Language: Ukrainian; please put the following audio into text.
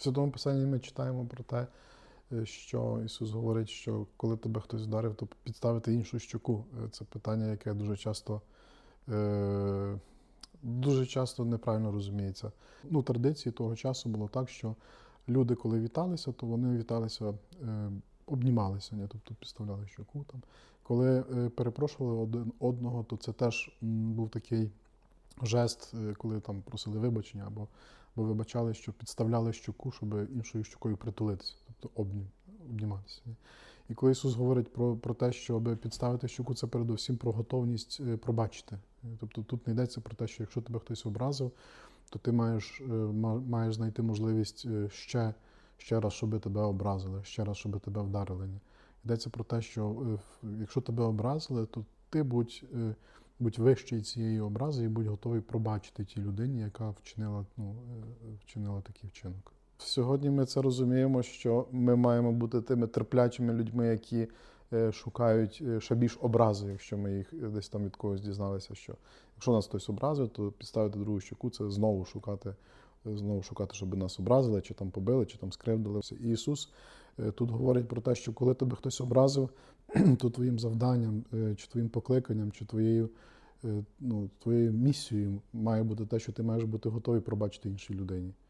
В Святому Писанні ми читаємо про те, е, що Ісус говорить, що коли тебе хтось вдарив, то підставити іншу щоку. Е, Це питання, яке дуже часто, е, дуже часто неправильно розуміється. Ну, традиції того часу було так, що люди, коли віталися, то вони віталися, обнімалися, ні? тобто підставляли щоку. Там. Коли перепрошували один одного, то це теж був такий жест, е, коли там просили вибачення або, або вибачали, що підставляли щоку, щоб іншою щокою притулитися, тобто обнім, обніматися. І коли Ісус говорить про, про те, щоб підставити щоку, це передусім про готовність е, пробачити. Тобто тут не йдеться про те, що якщо тебе хтось образив, то ти маєш, е, маєш знайти можливість ще, ще раз, щоб тебе образили, ще раз, щоб тебе вдарили. Йдеться про те, що якщо тебе образили, то ти будь, будь вищий цієї образи і будь готовий пробачити тій людині, яка вчинила, ну, е, вчинила такий вчинок. Сьогодні ми це розуміємо, що ми маємо бути тими терплячими людьми, які е, шукають е, ще більш образи, якщо ми їх десь там від когось дізналися, що якщо нас хтось образив, то підставити другу щоку це знову шукати, знову шукати, щоб нас образили, чи там побили, чи там скривдили. І Ісус тут говорить про те, що коли тебе хтось образив, то твоїм завданням, чи твоїм покликанням, чи твоєю, ну, твоєю місією має бути те, що ти маєш бути готовий пробачити іншій людині.